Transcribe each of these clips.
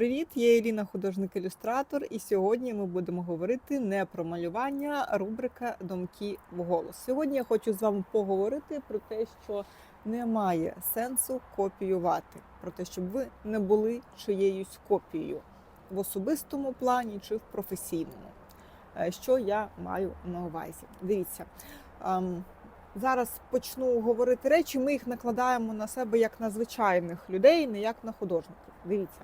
Привіт, я Еліна, художник-ілюстратор, і сьогодні ми будемо говорити не про малювання, а рубрика Думки в голос. Сьогодні я хочу з вами поговорити про те, що немає сенсу копіювати, про те, щоб ви не були чиєюсь копією в особистому плані чи в професійному. Е, Що я маю на увазі? Дивіться. ем, Зараз почну говорити речі, ми їх накладаємо на себе як на звичайних людей, не як на художників. Дивіться.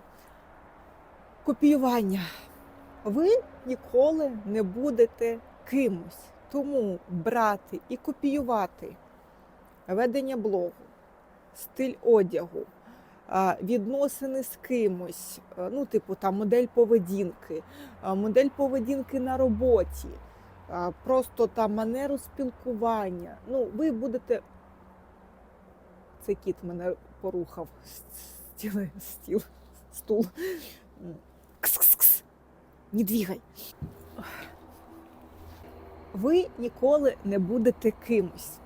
Копіювання. Ви ніколи не будете кимось. Тому брати і копіювати ведення блогу, стиль одягу, відносини з кимось, ну, типу там модель поведінки, модель поведінки на роботі, просто там манеру спілкування. Ну, ви будете. Цей кіт мене порухав стіл, стіл, стул. Не двігай. Ви ніколи не будете кимось.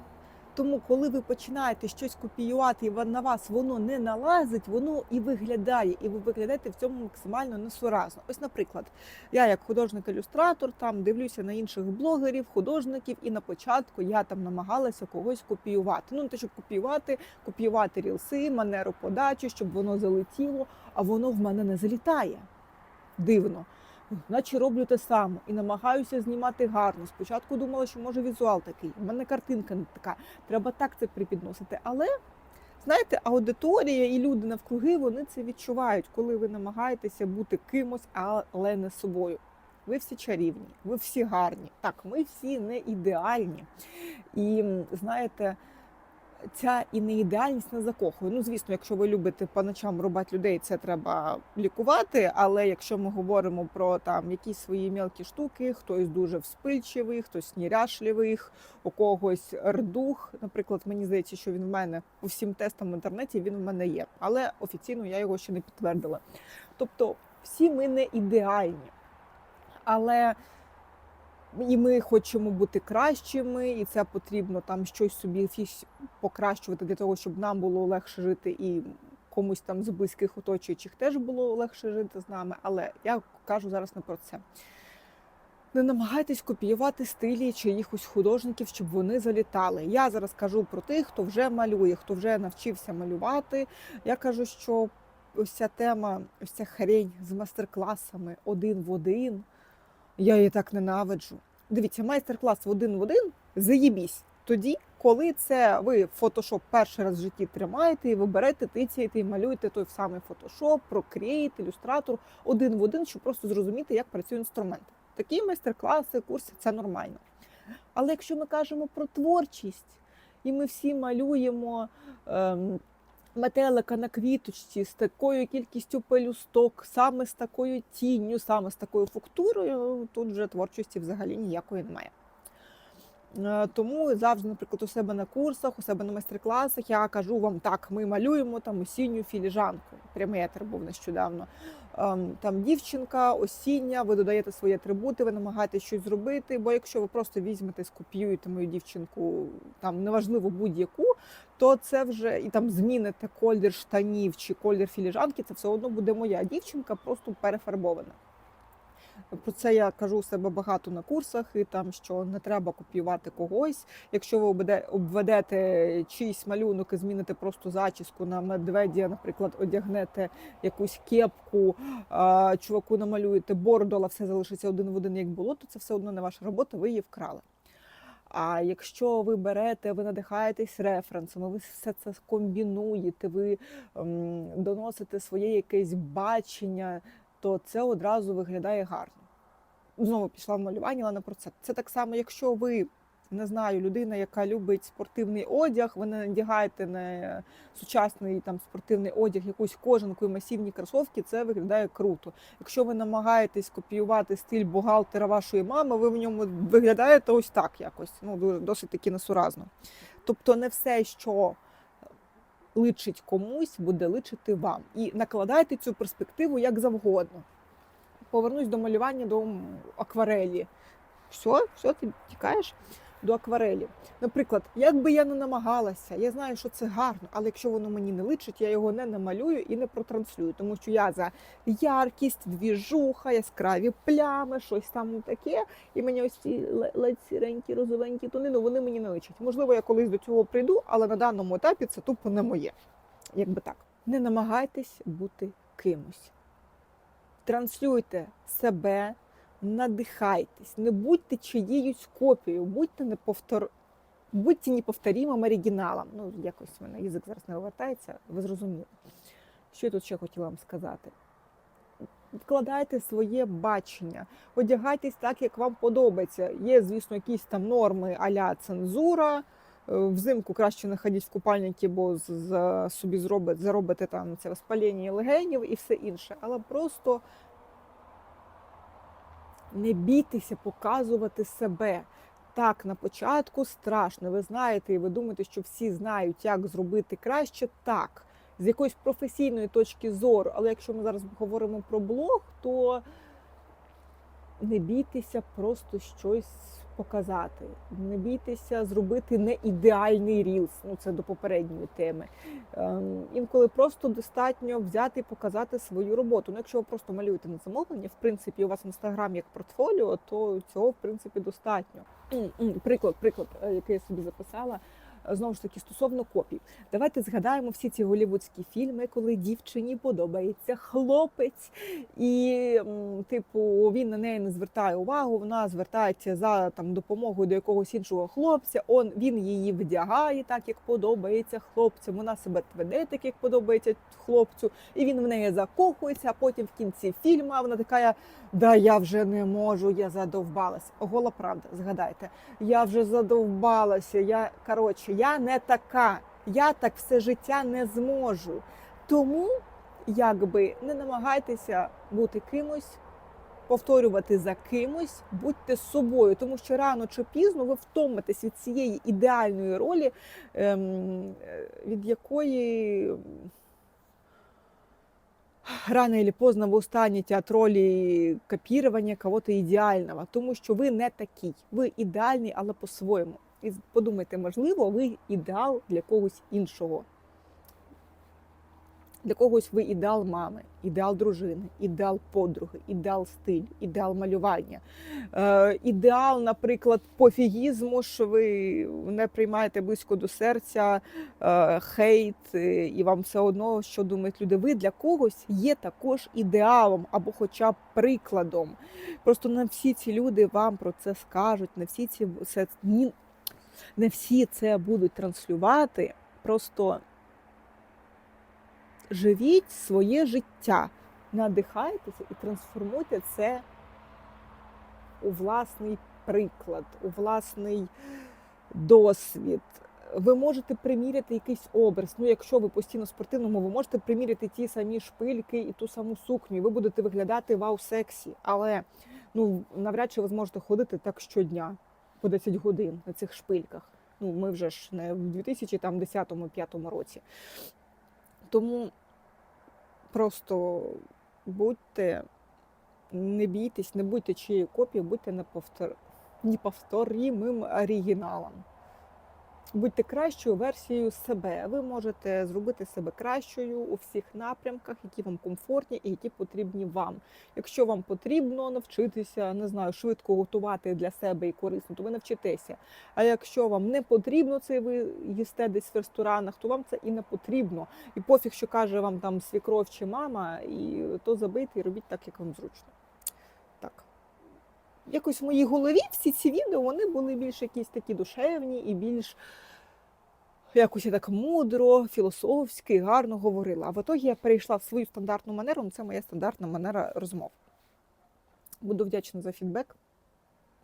Тому, коли ви починаєте щось копіювати, і на вас воно не налазить, воно і виглядає, і ви виглядаєте в цьому максимально несуразно. Ось, наприклад, я як художник-ілюстратор там дивлюся на інших блогерів, художників, і на початку я там намагалася когось копіювати. Ну, те, щоб копіювати, копіювати рілси, манеру подачі, щоб воно залетіло, а воно в мене не залітає. Дивно. Наче роблю те саме і намагаюся знімати гарно. Спочатку думала, що може візуал такий. У мене картинка не така. Треба так це припідносити. Але знаєте, аудиторія і люди навкруги вони це відчувають, коли ви намагаєтеся бути кимось, але не собою. Ви всі чарівні, ви всі гарні. Так, ми всі не ідеальні. І знаєте, ця і неідеальність не закохує. Ну, звісно, якщо ви любите по ночам рубати людей, це треба лікувати. Але якщо ми говоримо про там якісь свої мелкі штуки, хтось дуже вспильчивий, хтось неряшливий, у когось рдух. Наприклад, мені здається, що він в мене по всім тестам в інтернеті він в мене є, але офіційно я його ще не підтвердила. Тобто, всі ми не ідеальні. Але і ми хочемо бути кращими, і це потрібно там щось собі покращувати для того, щоб нам було легше жити і комусь там з близьких оточуючих теж було легше жити з нами. Але я кажу зараз не про це. Не намагайтесь копіювати стилі чиїхось художників, щоб вони залітали. Я зараз кажу про тих, хто вже малює, хто вже навчився малювати. Я кажу, що ось ця тема, ось ця хрень з майстер-класами один в один. Я її так ненавиджу. Дивіться, майстер-клас в один в один заєбісь. Тоді, коли це ви фотошоп перший раз в житті тримаєте, і ви берете, тицяєте і малюєте той самий фотошоп, Procreate, ілюстратор один в один, щоб просто зрозуміти, як працює інструмент. Такі майстер-класи, курси це нормально. Але якщо ми кажемо про творчість, і ми всі малюємо. Ем, метелика на квіточці з такою кількістю пелюсток, саме з такою тінню, саме з такою фактурою, тут вже творчості взагалі ніякої немає. Е, Тому завжди, наприклад, у себе на курсах, у себе на майстер-класах я кажу вам так: ми малюємо там осінню філіжанку. Прямий етер був нещодавно. Ем, Там дівчинка, осіння, ви додаєте свої атрибути, ви намагаєтесь щось зробити. Бо якщо ви просто візьмете, скопіюєте мою дівчинку, там неважливо будь-яку, то це вже і там зміните колір штанів чи колір філіжанки, це все одно буде моя дівчинка, просто перефарбована. Про це я кажу у себе багато на курсах, і там що не треба копіювати когось. Якщо ви обведете чийсь малюнок і зміните просто зачіску на медведя, наприклад, одягнете якусь кепку, чуваку намалюєте бордола, все залишиться один в один, як було, то це все одно не ваша робота, ви її вкрали. А якщо ви берете, ви надихаєтесь референсами, ви все це комбінуєте, ви ем, доносите своє якесь бачення, то це одразу виглядає гарно. Знову пішла в малювання, але не про це. Це так само, якщо ви не знаю, людина, яка любить спортивний одяг, ви не надягаєте на сучасний там спортивний одяг, якусь кожанку і масивні кросовки, це виглядає круто. Якщо ви намагаєтесь копіювати стиль бухгалтера вашої мами, ви в ньому виглядаєте ось так якось. Ну дуже досить таки несуразно. Тобто, не все, що личить комусь, буде личити вам. І накладайте цю перспективу як завгодно. Повернусь до малювання до акварелі. Все, все, ти тікаєш. До акварелі. Наприклад, як би я не намагалася, я знаю, що це гарно, але якщо воно мені не личить, я його не намалюю і не протранслюю, тому що я за яркість, двіжуха, яскраві плями, щось там таке. І мені ось ці ле- ледь сіренькі, розовенькі тони, ну вони мені не личать. Можливо, я колись до цього прийду, але на даному етапі це тупо не моє. Якби так. Не намагайтесь бути кимось. Транслюйте себе, надихайтесь, не будьте чиєюсь копією, будьте неповтор... будьте неповторимим оригіналом. Ну, якось в мене язик зараз не вивертається, ви зрозуміли. Що я тут ще хотіла вам сказати? Вкладайте своє бачення, одягайтесь так, як вам подобається. Є, звісно, якісь там норми а-ля цензура. Е, Взимку краще не ходіть в купальники, бо з- собі зробите, заробите там це воспалення легенів і все інше. Але просто не бійтеся показувати себе. Так, на початку страшно. Ви знаєте, і ви думаєте, що всі знають, як зробити краще. Так, з якоїсь професійної точки зору. Але якщо ми зараз говоримо про блог, то не бійтеся просто щось показати. Не бійтеся зробити не ідеальний рілс. Ну це до попередньої теми. Ем, інколи просто достатньо взяти і показати свою роботу. Ну, якщо ви просто малюєте на замовлення, в принципі, у вас інстаграм як портфоліо, то цього в принципі достатньо. Приклад, приклад, е, який я собі записала. Знову ж таки, стосовно копій, давайте згадаємо всі ці голівудські фільми, коли дівчині подобається хлопець, і, типу, він на неї не звертає увагу. Вона звертається за там допомогою до якогось іншого хлопця. Он він її вдягає так, як подобається хлопцям. Вона себе веде так, як подобається хлопцю, і він в неї закохується. А потім в кінці фільму вона така: да я вже не можу, я задовбалась. Гола правда, згадайте, я вже задовбалася. Я коротше, я не така. Я так все життя не зможу. Тому якби не намагайтеся бути кимось, повторювати за кимось, будьте собою, тому що рано чи пізно ви втомитесь від цієї ідеальної ролі, ем, е, від якої рано или поздно ви устанете от ролі копірування кого-то ідеального, тому що ви не такий. Ви ідеальний, але по-своєму. І подумайте, можливо, ви ідеал для когось іншого. Для когось ви ідеал мами, ідеал дружини, ідеал подруги, ідеал стилю, ідеал малювання, е, ідеал, наприклад, пофігізму, що ви не приймаєте близько до серця е, хейт, е, і вам все одно, що думають люди. Ви для когось є також ідеалом або хоча б прикладом. Просто не всі ці люди вам про це скажуть, не всі ці не всі це будуть транслювати. Просто живіть своє життя, надихайтеся і трансформуйте це у власний приклад, у власний досвід. Ви можете приміряти якийсь образ. Ну, якщо ви постійно спортивному, ви можете приміряти ті самі шпильки і ту саму сукню. і Ви будете виглядати вау-сексі. Але ну навряд чи ви зможете ходити так щодня по 10 годин на цих шпильках. Ну, ми вже ж не в 2010-2005 році. Тому просто будьте, не бійтесь, не будьте чиєю копією, будьте неповтор... неповторимим оригіналом. Будьте кращою версією себе. Ви можете зробити себе кращою у всіх напрямках, які вам комфортні і які потрібні вам. Якщо вам потрібно навчитися, не знаю, швидко готувати для себе і корисно, то ви навчитеся. А якщо вам не потрібно це, ви їсте десь в ресторанах, то вам це і не потрібно. І пофіг, що каже вам там свікров чи мама, і то забийте і робіть так, як вам зручно. Якось в моїй голові всі ці відео вони були більш якісь такі душевні і більш якось я так мудро, філософськи, гарно говорила. А в итогі я перейшла в свою стандартну манеру, ну, це моя стандартна манера розмов. Буду вдячна за фідбек.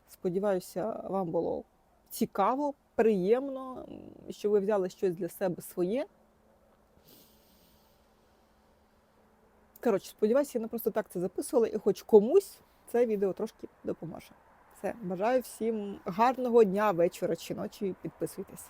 Сподіваюся, вам було цікаво, приємно, що ви взяли щось для себе своє. Коротше, сподіваюся, я не просто так це записувала, і хоч комусь це відео трошки допоможе. Все, бажаю всім гарного дня, вечора чи ночі. Підписуйтесь.